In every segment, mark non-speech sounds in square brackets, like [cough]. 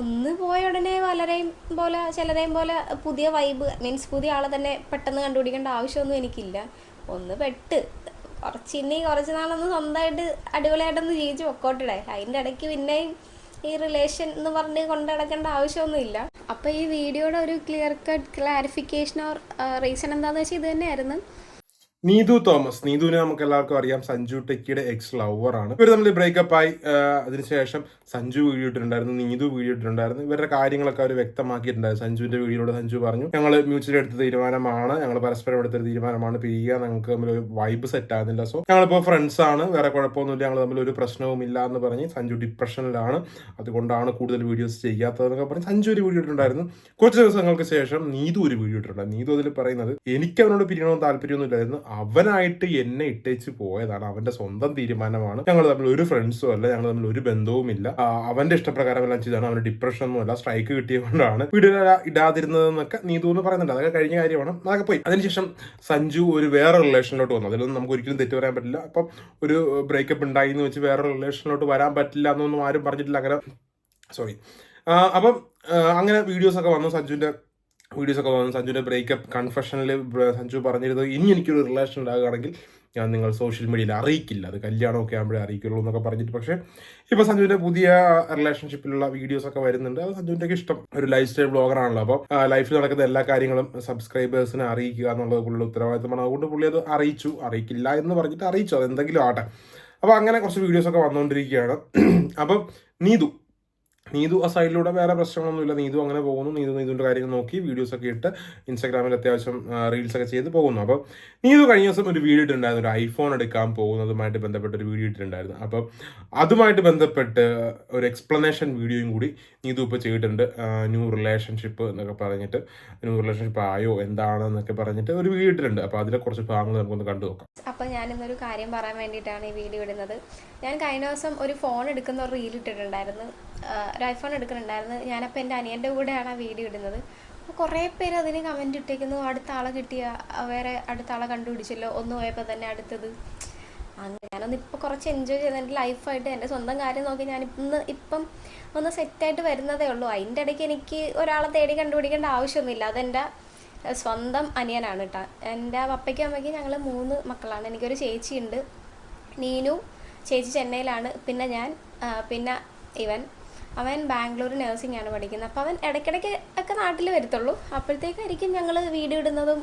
ഒന്ന് പോയ ഉടനെ പലരെയും പോലെ ചിലരെയും പോലെ പുതിയ വൈബ് മീൻസ് പുതിയ ആളെ തന്നെ പെട്ടെന്ന് കണ്ടുപിടിക്കേണ്ട ആവശ്യമൊന്നും എനിക്കില്ല. ഒന്ന് പെട്ട്. കുറച്ച് ഇനി കുറച്ച് നാളൊന്ന് സ്വന്തമായിട്ട് അടിപൊളിയായിട്ടൊന്ന് ജീവിച്ച് പൊക്കോട്ടിടെ. അതിന്റെ ഇടയ്ക്ക് പിന്നെയും ഈ റിലേഷൻ എന്ന് പറഞ്ഞ് കൊണ്ടു നടക്കേണ്ട ആവശ്യമൊന്നുമില്ല. അപ്പോൾ ഈ വീഡിയോയുടെ ഒരു clear cut clarification or reason എന്താണെന്ന് വെച്ചാൽ ഇത് തന്നെയായിരുന്നു. നീതു തോമസ്. നീതുവിനെ നമുക്ക് എല്ലാവർക്കും അറിയാം. സഞ്ജു ടെക്കിയുടെ എക്സ് ലവർ ആണ്. ഇവർ തമ്മിൽ ബ്രേക്കപ്പ് ആയി. അതിനുശേഷം സഞ്ജു വീഡിയോ നീതു വീഡിയോ ഇവരുടെ കാര്യങ്ങളൊക്കെ അവർ വ്യക്തമാക്കിയിട്ടുണ്ടായിരുന്നു. സഞ്ജുവിന്റെ വീഡിയോയിലൂടെ സഞ്ജു പറഞ്ഞു ഞങ്ങൾ മ്യൂച്വലി എടുത്ത തീരുമാനമാണ്. ഞങ്ങൾ പരസ്പരം എടുത്ത തീരുമാനമാണ്. പിരിയുക. ഞങ്ങൾക്ക് തമ്മിൽ ഒരു വൈബ് സെറ്റ് ആകുന്നില്ല. സോ ഞങ്ങളിപ്പോൾ ഫ്രണ്ട്സ് ആണ്. വേറെ കുഴപ്പമൊന്നുമില്ല. ഞങ്ങൾ തമ്മിൽ ഒരു പ്രശ്നവും ഇല്ല എന്ന് പറഞ്ഞ് സഞ്ജു ഡിപ്രഷനിലാണ് അതുകൊണ്ടാണ് കൂടുതൽ വീഡിയോസ് ചെയ്യാത്തതെന്നൊക്കെ പറഞ്ഞ് സഞ്ജു ഒരു വീഡിയോ ഇട്ടിട്ടുണ്ടായിരുന്നു കുറച്ച് ദിവസങ്ങൾക്ക് ശേഷം നീതു ഒരു വീഡിയോ ഇട്ടിട്ടുണ്ടായിരുന്നു നീതു അതിൽ പറയുന്നത് എനിക്ക് അവനോട് പിരിയണമെന്ന് താല്പര്യമൊന്നും ഇല്ലായിരുന്നു അവനായിട്ട് എന്നെ ഇട്ടേച്ച് പോയതാണ് അവന്റെ സ്വന്തം തീരുമാനമാണ്. ഞങ്ങൾ തമ്മിൽ ഒരു ഫ്രണ്ട്സും അല്ല ഞങ്ങൾ തമ്മിൽ ഒരു ബന്ധവുമില്ല. അവന്റെ ഇഷ്ടപ്രകാരം എല്ലാം ചെയ്താണ് അവന് ഡിപ്രഷൻ ഒന്നും അല്ല സ്ട്രൈക്ക് കിട്ടിയതുകൊണ്ടാണ് ഇടാതിരുന്നതെന്നൊക്കെ നീ എന്ന് പറയുന്നുണ്ട്. അതൊക്കെ കഴിഞ്ഞ കാര്യമാണ്. അതൊക്കെ പോയി. അതിനുശേഷം സഞ്ജു ഒരു വേറെ റിലേഷനിലോട്ട് വന്നു. അതിലൊന്നും നമുക്ക് ഒരിക്കലും തെറ്റ് പറയാൻ പറ്റില്ല. അപ്പം ഒരു ബ്രേക്കപ്പ് ഉണ്ടായി എന്ന് വെച്ച് വേറെ റിലേഷനിലോട്ട് വരാൻ പറ്റില്ല എന്നൊന്നും ആരും പറഞ്ഞിട്ടില്ല. അങ്ങനെ സോറി അപ്പം അങ്ങനെ വീഡിയോസ് ഒക്കെ വന്നു സഞ്ജുവിന്റെ വീഡിയോസ് ഒക്കെ വന്നു സഞ്ജുവിന്റെ ബ്രേക്കപ്പ് കൺഫെഷനിൽ സഞ്ജു പറഞ്ഞിരുന്നത് ഇനി എനിക്കൊരു റിലേഷൻ ഉണ്ടാകുകയാണെങ്കിൽ ഞാൻ നിങ്ങൾ സോഷ്യൽ മീഡിയയിൽ അറിയിക്കില്ല. അത് കല്യാണമൊക്കെ ആകുമ്പോഴേ അറിയിക്കുള്ളൂ എന്നൊക്കെ പറഞ്ഞിട്ട്. പക്ഷേ ഇപ്പോൾ സഞ്ജുവിന്റെ പുതിയ റിലേഷൻഷിപ്പിലുള്ള വീഡിയോസ് ഒക്കെ വരുന്നുണ്ട്. അത് സഞ്ജുവിന്റെ ഒക്കെ ഇഷ്ടം. ഒരു ലൈഫ് സ്റ്റൈൽ ബ്ലോഗറാണല്ലോ അപ്പോൾ ലൈഫിൽ നടക്കുന്ന എല്ലാ കാര്യങ്ങളും സബ്സ്ക്രൈബേഴ്സിനെ അറിയിക്കുക എന്നുള്ളത് പുള്ളിയുടെ ഉത്തരവാദിത്തമാണ്. അതുകൊണ്ട് പുള്ളി അത് അറിയിച്ചു. അറിയിക്കില്ല എന്ന് പറഞ്ഞിട്ട് അറിയിച്ചു. അത് എന്തെങ്കിലും ആട്ടെ അപ്പോൾ അങ്ങനെ കുറച്ച് വീഡിയോസ് ഒക്കെ വന്നുകൊണ്ടിരിക്കുകയാണ് [clears throat] അപ്പം നീതു നീതു ആ സൈഡിലൂടെ വേറെ പ്രശ്നങ്ങളൊന്നുമില്ല. നീതു അങ്ങനെ പോകുന്നു. നീതു നീതുവിന്റെ കാര്യങ്ങൾ നോക്കി വീഡിയോസ് ഒക്കെ ഇട്ട് ഇൻസ്റ്റാഗ്രാമിൽ അത്യാവശ്യം റീൽസൊക്കെ ചെയ്ത് പോകുന്നു. അപ്പോൾ നീതു കഴിഞ്ഞ ദിവസം ഒരു വീഡിയോ ഇട്ടിട്ടുണ്ടായിരുന്നു. ഒരു ഐഫോൺ എടുക്കാൻ പോകുന്നതുമായിട്ട് ബന്ധപ്പെട്ട ഒരു വീഡിയോ ഇട്ടിട്ടുണ്ടായിരുന്നു. അപ്പോൾ അതുമായിട്ട് ബന്ധപ്പെട്ട് ഒരു എക്സ്പ്ലനേഷൻ വീഡിയോയും കൂടി നീതു ഇപ്പോൾ ചെയ്തിട്ടുണ്ട്. ന്യൂ റിലേഷൻഷിപ്പ് എന്നൊക്കെ പറഞ്ഞിട്ട്. ന്യൂ റിലേഷൻഷിപ്പ് ആയോ എന്താണ് എന്നൊക്കെ പറഞ്ഞിട്ട് ഒരു വീഡിയോ ഇട്ടിട്ടുണ്ട്. അപ്പോൾ അതിലെ കുറച്ച് ഭാഗങ്ങൾ നമുക്കൊന്ന് കണ്ടു നോക്കാം. അപ്പോൾ ഞാനിന്നൊരു കാര്യം പറയാൻ വേണ്ടിയിട്ടാണ് ഈ വീഡിയോ ഇടുന്നത്. ഞാൻ കഴിഞ്ഞ ദിവസം ഒരു ഫോൺ എടുക്കുന്ന ഒരു റീൽ ഇട്ടിട്ടുണ്ടായിരുന്നു. ഒരു ഐഫോൺ എടുക്കുന്നുണ്ടായിരുന്നു. ഞാനപ്പോൾ എന്റെ അനിയന്റെ കൂടെയാണ് ആ വീഡിയോ ഇടുന്നത്. അപ്പോൾ കുറേ പേര് അതിന് കമന്റ് ഇട്ടേക്കുന്നു. അടുത്ത ആളെ കിട്ടിയ വേറെ അടുത്ത ആളെ കണ്ടുപിടിച്ചല്ലോ. ഒന്ന് പോയപ്പോൾ തന്നെ അടുത്തത്. അങ്ങനെ ഞാനൊന്ന് ഇപ്പോൾ കുറച്ച് എൻജോയ് ചെയ്ത് എന്റെ ലൈഫായിട്ട് എന്റെ സ്വന്തം കാര്യം നോക്കി ഞാൻ ഇന്ന് ഇപ്പം ഒന്ന് സെറ്റായിട്ട് വരുന്നതേ ഉള്ളൂ. അതിന്റെ ഇടയ്ക്ക് എനിക്ക് ഒരാളെ തേടി കണ്ടുപിടിക്കേണ്ട ആവശ്യമൊന്നുമില്ല. അതെന്റെ സ്വന്തം അനിയനാണ് കേട്ടോ എന്റെ പപ്പയ്ക്കും അമ്മയ്ക്കും ഞങ്ങൾ മൂന്ന് മക്കളാണ്. എനിക്കൊരു ചേച്ചിയുണ്ട്. നീനു ചേച്ചി ചെന്നൈയിലാണ്. പിന്നെ ഞാൻ പിന്നെ ഇവൻ അവൻ ബാംഗ്ലൂർ നഴ്സിംഗ് ആണ് പഠിക്കുന്നത്. അപ്പോൾ അവൻ ഇടയ്ക്കിടയ്ക്ക് ഒക്കെ നാട്ടിൽ വരത്തുള്ളൂ. അപ്പോഴത്തേക്കായിരിക്കും ഞങ്ങൾ വീഡിയോ ഇടുന്നതും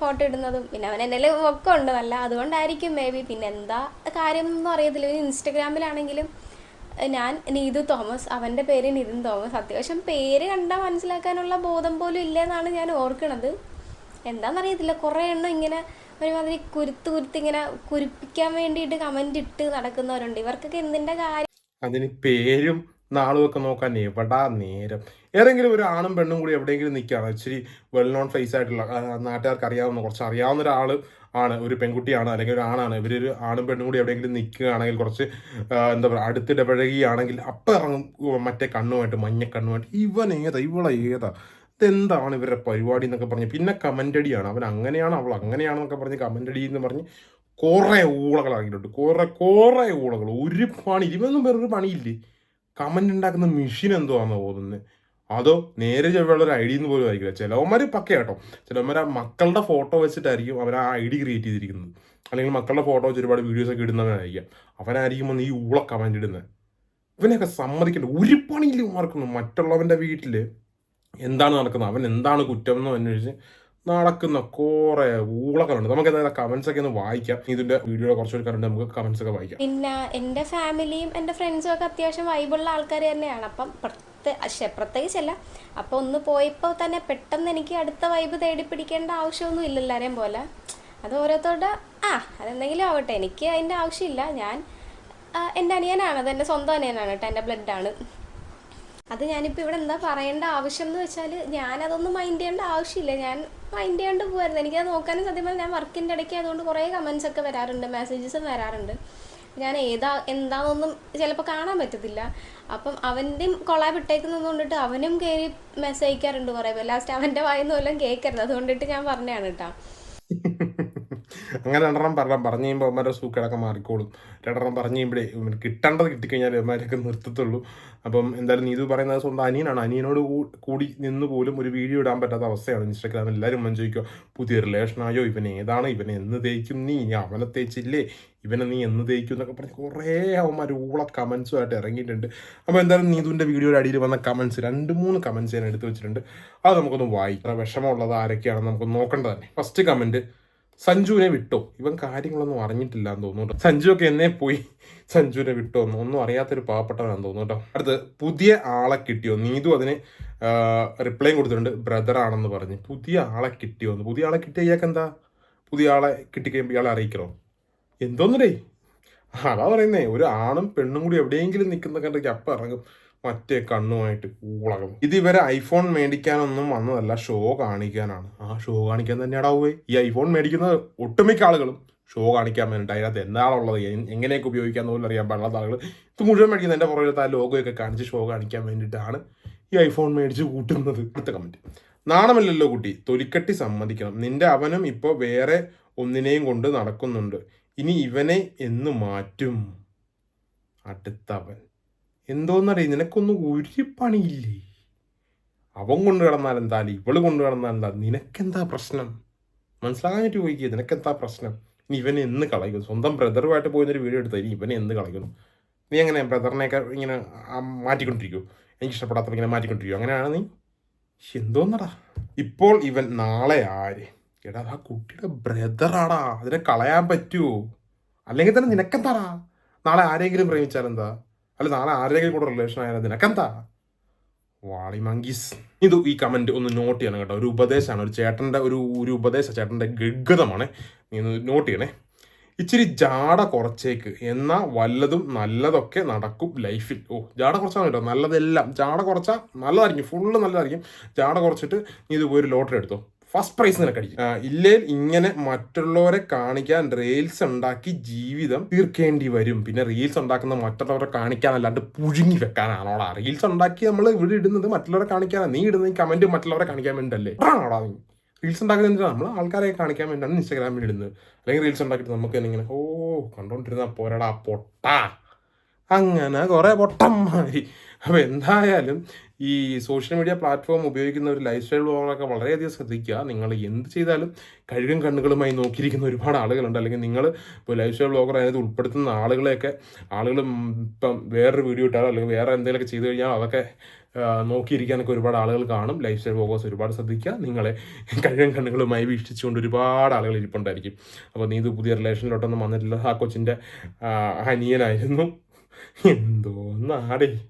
ഫോട്ടോ ഇടുന്നതും. പിന്നെ അവൻ എന്റെ ഒക്കെ ഉണ്ട്. നല്ല അതുകൊണ്ടായിരിക്കും മേ ബി പിന്നെ എന്താ കാര്യം ഒന്നും അറിയത്തില്ല. ഇനി ഇൻസ്റ്റഗ്രാമിലാണെങ്കിലും ഞാൻ നീതു തോമസ് അവന്റെ പേര് നിതിൻ തോമസ്. അത്യാവശ്യം പേര് കണ്ടാൽ മനസ്സിലാക്കാനുള്ള ബോധം പോലും ഇല്ലെന്നാണ് ഞാൻ ഓർക്കണത്. എന്താണെന്നറിയത്തില്ല കുറേ എണ്ണം ഇങ്ങനെ ഒരുമാതിരി കുരുത്ത് കുരുത്ത് ഇങ്ങനെ കുരിപ്പിക്കാൻ വേണ്ടിയിട്ട് കമന്റ് ഇട്ട് നടക്കുന്നവരുണ്ട്. ഇവർക്കൊക്കെ എന്തിന്റെ കാര്യം? അതിന് പേരും നാളും ഒക്കെ നോക്കാൻ എവിടാ നേരം? ഏതെങ്കിലും ഒരു ആണും പെണ്ണും കൂടി എവിടെയെങ്കിലും നിൽക്കുകയാണ്. ഇച്ചിരി വെൽ നോൺ ഫേസ് ആയിട്ടുള്ള നാട്ടുകാർക്ക് അറിയാവുന്ന കുറച്ച് അറിയാവുന്ന ഒരാൾ ആണ് ഒരു പെൺകുട്ടിയാണ് അല്ലെങ്കിൽ ഒരു ആണാണ്. ഇവരൊരു ആണും പെണ്ണും കൂടി എവിടെയെങ്കിലും നിൽക്കുകയാണെങ്കിൽ കുറച്ച് എന്താ പറയുക അടുത്തിടപഴകുകയാണെങ്കിൽ അപ്പം ഇറങ്ങും മറ്റേ കണ്ണുമായിട്ട് മഞ്ഞ കണ്ണുമായിട്ട്. ഇവൻ ഏതാ? ഇവളെ ഏതാ? ഇതെന്താണ് ഇവരുടെ പരിപാടി എന്നൊക്കെ പറഞ്ഞ് പിന്നെ കമന്റടിയാണ് അവൻ അങ്ങനെയാണ് അവൾ അങ്ങനെയാണെന്നൊക്കെ പറഞ്ഞ് കമന്റടി എന്ന് പറഞ്ഞ് കുറേ ഊളകൾ ഇറങ്ങിയിട്ടുണ്ട് കുറേ കുറേ ഊളകൾ ഒരു പണി ഇവനൊന്നും വേറൊരു പണിയില്ലേ? കമന്റ് ഉണ്ടാക്കുന്ന മെഷീൻ എന്തോ ആണെന്ന് തോന്നുന്നത് അതോ നേരെ ചെവിയുള്ള ഒരു ഐ ഡി എന്ന് പോലും ആയിരിക്കില്ല. ചിലവന്മാർ പക്ക കേട്ടോ. ചിലവന്മാർ ആ മക്കളുടെ ഫോട്ടോ വെച്ചിട്ടായിരിക്കും അവർ ആ ഐ ഡി ക്രിയേറ്റ് ചെയ്തിരിക്കുന്നത്. അല്ലെങ്കിൽ മക്കളുടെ ഫോട്ടോ വെച്ച് ഒരുപാട് വീഡിയോസ് ഒക്കെ ഇടുന്നവനായിരിക്കാം അവനായിരിക്കും വന്ന് ഈ ഊള കമന്റ് ഇടുന്നത് ഇവനെയൊക്കെ സമ്മതിക്കേണ്ട. ഒരു പണിയില്ല ഇവന്മാർക്കൊന്നും. മറ്റുള്ളവന്റെ വീട്ടിൽ എന്താണ് നടക്കുന്നത്? അവൻ എന്താണ് കുറ്റം എന്ന് അന്വേഷിച്ച് നടക്കുന്ന കുറെ ഊളകളുണ്ട്. നമുക്ക് എന്തായാലും കമന്റ്സ് ഒക്കെ ഒന്ന് വായിക്കാം. ഇതിന്റെ വീഡിയോ കുറച്ചുകൂടി കണ്ടിട്ട് നമുക്ക് കമന്റ്സ് ഒക്കെ വായിക്കാം. പിന്നെ എന്റെ ഫാമിലിയും എന്റെ ഫ്രണ്ട്സും ഒക്കെ അത്യാവശ്യം വൈബുള്ള ആൾക്കാർ തന്നെയാണ്. അപ്പം പ്രത്യേകിച്ചല്ല അപ്പോൾ ഒന്ന് പോയപ്പോൾ തന്നെ പെട്ടെന്ന് എനിക്ക് അടുത്ത വൈബ് തേടി പിടിക്കേണ്ട ആവശ്യമൊന്നും ഇല്ല പോലെ. അത് ഓരോരുത്തരുടെ ആ അതെന്തെങ്കിലും ആവട്ടെ. എനിക്ക് അതിന്റെ ആവശ്യമില്ല. ഞാൻ എന്റെ എന്റെ അനിയനാണ്. അത് എന്റെ സ്വന്തം അനിയനാണ് കേട്ടോ. എന്റെ ബ്ലഡാണ് അത് ഞാനിപ്പോൾ ഇവിടെ എന്താ പറയേണ്ട ആവശ്യം എന്ന് വെച്ചാൽ ഞാനതൊന്നും മൈൻഡ് ചെയ്യേണ്ട ആവശ്യമില്ല. ഞാൻ മൈൻഡ് ചെയ്യാണ്ട് പോകുമായിരുന്നു എനിക്കത് നോക്കാനും സത്യം പറഞ്ഞാൽ ഞാൻ വർക്കിന്റെ ഇടയ്ക്ക് അതുകൊണ്ട് കുറേ കമൻസ് ഒക്കെ വരാറുണ്ട് മെസ്സേജസ് വരാറുണ്ട്. ഞാൻ ഏതാ എന്താണെന്നൊന്നും ചിലപ്പോൾ കാണാൻ പറ്റത്തില്ല. അപ്പം അവന്റെയും കൊളാബ് ഇട്ടേക്കുന്നത് കൊണ്ടിട്ട് അവനും കയറി മെസ്സേജ് അയക്കാറുണ്ട് കുറേ പേര്. ലാസ്റ്റ് അവന്റെ വായന്ന് എല്ലാം കേൾക്കരുത്. അതുകൊണ്ടിട്ട് ഞാൻ പറഞ്ഞതാണ് കേട്ടോ. അങ്ങനെ രണ്ടെണ്ണം പറഞ്ഞാൽ പറഞ്ഞു കഴിയുമ്പോൾ അവന്മാരുടെ സൂക്കേടൊക്കെ മാറിക്കോളും. രണ്ടെണ്ണം പറഞ്ഞു കഴിയുമ്പോഴേ കിട്ടേണ്ടത് കിട്ടിക്കഴിഞ്ഞാൽ അവന്മാരൊക്കെ നിർത്തത്തുള്ളൂ. അപ്പം എന്തായാലും നീതു പറയുന്നത് സ്വന്തം അനിയനാണ്. അനിയനോട് കൂടി നിന്ന് പോലും ഒരു വീഡിയോ ഇടാൻ പറ്റാത്ത അവസ്ഥയാണ് ഇൻസ്റ്റാഗ്രാമിൽ. എല്ലാവരും മൻ ചോദിക്കുക പുതിയ റിലേഷനായോ ഇവൻ ഏതാണ്? ഇവൻ എന്ന് തേക്കും നീ? അവനെ തേച്ചില്ലേ ഇവനെ നീ എന്ന് തേക്കും എന്നൊക്കെ പറഞ്ഞ് കുറേ അവന്മാർ ഊള കമൻസുമായിട്ട് ഇറങ്ങിയിട്ടുണ്ട്. അപ്പോൾ എന്തായാലും നീതുവിന്റെ വീഡിയോയുടെ അടിയിൽ വന്ന കമൻസ് രണ്ട് മൂന്ന് കമൻസ് ഞാൻ എടുത്തു വെച്ചിട്ടുണ്ട്. അത് നമുക്കൊന്ന് വായിക്കാം. വിഷമമുള്ളത് ആരൊക്കെയാണെന്ന് നമുക്ക് നോക്കേണ്ടത് തന്നെ. ഫസ്റ്റ് കമന്റ് സഞ്ജുവിനെ വിട്ടോ? ഇവൻ കാര്യങ്ങളൊന്നും അറിഞ്ഞിട്ടില്ല എന്ന് തോന്നുന്നു സഞ്ജു ഒക്കെ എന്നെ പോയി സഞ്ജുവിനെ വിട്ടോ എന്ന് ഒന്നും അറിയാത്തൊരു പാവപ്പെട്ടവനാന്ന് തോന്നുന്നു കേട്ടോ അടുത്ത് പുതിയ ആളെ കിട്ടിയോ? നീതു അതിന് റിപ്ലൈ കൊടുത്തിട്ടുണ്ട്. ബ്രദറാണെന്ന് പറഞ്ഞ്. പുതിയ ആളെ കിട്ടിയോ എന്ന്. പുതിയ ആളെ കിട്ടിയ ഇയാൾക്ക് എന്താ? പുതിയ ആളെ കിട്ടിക്കഴിയുമ്പോൾ ഇയാളെ അറിയിക്കണോ? എന്തോന്നടേ അതാ പറയുന്നേ ഒരു ആണും പെണ്ണും കൂടി എവിടെയെങ്കിലും നിൽക്കുന്ന കണ്ടെങ്കിൽ അപ്പം ഇറങ്ങും. മറ്റേ കണ്ണുമായിട്ട് ഊളകം ഇത് ഇവരെ ഐഫോൺ മേടിക്കാനൊന്നും വന്നതല്ല ഷോ കാണിക്കാനാണ്. ആ ഷോ കാണിക്കാൻ തന്നെയാടാ പോയി ഈ ഐഫോൺ മേടിക്കുന്ന ഒട്ടുമിക്ക ആളുകളും ഷോ കാണിക്കാൻ വേണ്ടിയിട്ട് അതിനകത്ത് എന്താണുള്ളത്? എങ്ങനെയൊക്കെ ഉപയോഗിക്കാന്ന് പോലും അറിയാൻ പാടില്ലാത്ത ആളുകൾ ഇത് മുഴുവൻ മേടിക്കുന്ന എന്റെ പുറകിലത്തെ ആ ലോഗോയൊക്കെ കാണിച്ച് ഷോ കാണിക്കാൻ വേണ്ടിയിട്ടാണ് ഈ ഐഫോൺ മേടിച്ച് കൂട്ടുന്നത്. അടുത്ത കമന്റ് നാണമല്ലല്ലോ കുട്ടി. തൊലിക്കട്ടി സമ്മതിക്കണം. നിന്റെ അവനും ഇപ്പോൾ വേറെ ഒന്നിനെയും കൊണ്ട് നടക്കുന്നുണ്ട്. ഇനി ഇവനെ എന്ന് മാറ്റും. അടുത്തവൻ. എന്തോന്നറിയ നിനക്കൊന്നും ഒരു പണിയില്ലേ? അവൻ കൊണ്ട് കിടന്നാൽ എന്താ? ഇവൾ കൊണ്ട് കിടന്നാൽ എന്താ? നിനക്കെന്താ പ്രശ്നം? മനസ്സിലാകാനായിട്ട് ചോദിക്കുക നിനക്കെന്താ പ്രശ്നം? ഇനി ഇവനെ എന്ന് കളയുന്നു. സ്വന്തം ബ്രദറുമായിട്ട് പോയിരുന്നൊരു വീഡിയോ എടുത്താൽ ഇനി ഇവനെ എന്ന് കളയുന്നു. നീ എങ്ങനെ ബ്രദറിനെയൊക്കെ ഇങ്ങനെ മാറ്റിക്കൊണ്ടിരിക്കുമോ എനിക്ക് ഇഷ്ടപ്പെടാത്ത ഇങ്ങനെ മാറ്റിക്കൊണ്ടിരിക്കുമോ അങ്ങനെയാണ് നീ? എന്തോന്നടാ? ഇപ്പോൾ ഇവൻ നാളെ ആര്? എടാ ആ കുട്ടിയുടെ ബ്രദറാടാ. അതിനെ കളയാൻ പറ്റുമോ അല്ലെങ്കിൽ തന്നെ നിനക്കെന്താടാ? നാളെ ആരെങ്കിലും പ്രേമിച്ചാൽ എന്താ? അല്ല നാളെ ആരെങ്കിലും കൂടെ റിലേഷൻ ആയാലും നിനക്കെന്താ വാളി മങ്കീസ്. ഇത് ഈ കമന്റ് ഒന്ന് നോട്ട് ചെയ്യണം കേട്ടോ. ഒരു ഉപദേശമാണ്. ഒരു ചേട്ടന്റെ ഒരു ഒരു ഉപദേശ. ചേട്ടന്റെ ഗഗതമാണ് നീ ഒന്ന് നോട്ട് ചെയ്യണേ. ഇച്ചിരി ജാട കുറച്ചേക്ക്. എന്നാൽ വല്ലതും നല്ലതൊക്കെ നടക്കും ലൈഫിൽ. ഓ ജാട കുറച്ചാണ് കേട്ടോ? നല്ലതെല്ലാം. ജാട കുറച്ചാൽ നല്ലതായിരിക്കും. ഫുള്ള് നല്ലതായിരിക്കും. ജാട കുറച്ചിട്ട് നീ ഇത് പോയി ഒരു ലോട്ടറി എടുത്തോ. ഫസ്റ്റ് പ്രൈസ് നിനക്ക് അടിക്കും. ഇല്ലേ ഇങ്ങനെ മറ്റുള്ളവരെ കാണിക്കാൻ റീൽസ് ഉണ്ടാക്കി ജീവിതം തീർക്കേണ്ടി വരും. പിന്നെ റീൽസ് ഉണ്ടാക്കുന്ന മറ്റുള്ളവരെ കാണിക്കാനല്ലാണ്ട് പുഴുങ്ങി വെക്കാനാണോടാ. റീൽസ് ഉണ്ടാക്കി നമ്മൾ ഇവിടെ ഇടുന്നത് മറ്റുള്ളവരെ കാണിക്കാനാണ് നീ ഇടുന്ന കമന്റ് മറ്റുള്ളവരെ കാണിക്കാൻ വേണ്ടിയല്ലേ നീ. റീൽസ് ഉണ്ടാക്കുന്നത് നമ്മൾ ആൾക്കാരെ കാണിക്കാൻ വേണ്ടിയാണ് ഇൻസ്റ്റാഗ്രാമിൽ ഇടുന്നത്. അല്ലെങ്കിൽ റീൽസ് ഉണ്ടാക്കിയിട്ട് നമുക്ക് തന്നെ ഇങ്ങനെ ഓ കണ്ടോണ്ടിരുന്ന പോരാടാ പൊട്ട. അങ്ങനെ കുറേ പൊട്ടന്മാര്. അപ്പോൾ എന്തായാലും ഈ സോഷ്യൽ മീഡിയ പ്ലാറ്റ്ഫോം ഉപയോഗിക്കുന്ന ഒരു ലൈഫ് സ്റ്റൈൽ ബ്ലോഗറൊക്കെ വളരെയധികം ശ്രദ്ധിക്കുക. നിങ്ങൾ എന്ത് ചെയ്താലും കഴുകും കണ്ണുകളുമായി നോക്കിയിരിക്കുന്ന ഒരുപാട് ആളുകളുണ്ട്. അല്ലെങ്കിൽ നിങ്ങൾ ഇപ്പോൾ ലൈഫ് സ്റ്റൈൽ ബ്ലോഗർ അതിനകത്ത് ഉൾപ്പെടുത്തുന്ന ആളുകളെയൊക്കെ ആളുകൾ ഇപ്പം വേറൊരു വീഡിയോ ഇട്ടാലോ അല്ലെങ്കിൽ വേറെ എന്തെങ്കിലുമൊക്കെ ചെയ്തു കഴിഞ്ഞാൽ അതൊക്കെ നോക്കിയിരിക്കാനൊക്കെ ഒരുപാട് ആളുകൾ കാണും. ലൈഫ് സ്റ്റൈൽ ബ്ലോഗേഴ്സ് ഒരുപാട് ശ്രദ്ധിക്കുക. നിങ്ങളെ കഴുകും കണ്ണുകളുമായി വീക്ഷിച്ചുകൊണ്ട് ഒരുപാട് ആളുകൾ ഇരിപ്പുണ്ടായിരിക്കും. അപ്പോൾ നീ ഇത് പുതിയ റിലേഷനിലോട്ടൊന്നും വന്നിട്ടില്ല. ആ കൊച്ചിന്റെ അനിയനായിരുന്നു. എന്തോ നാടേ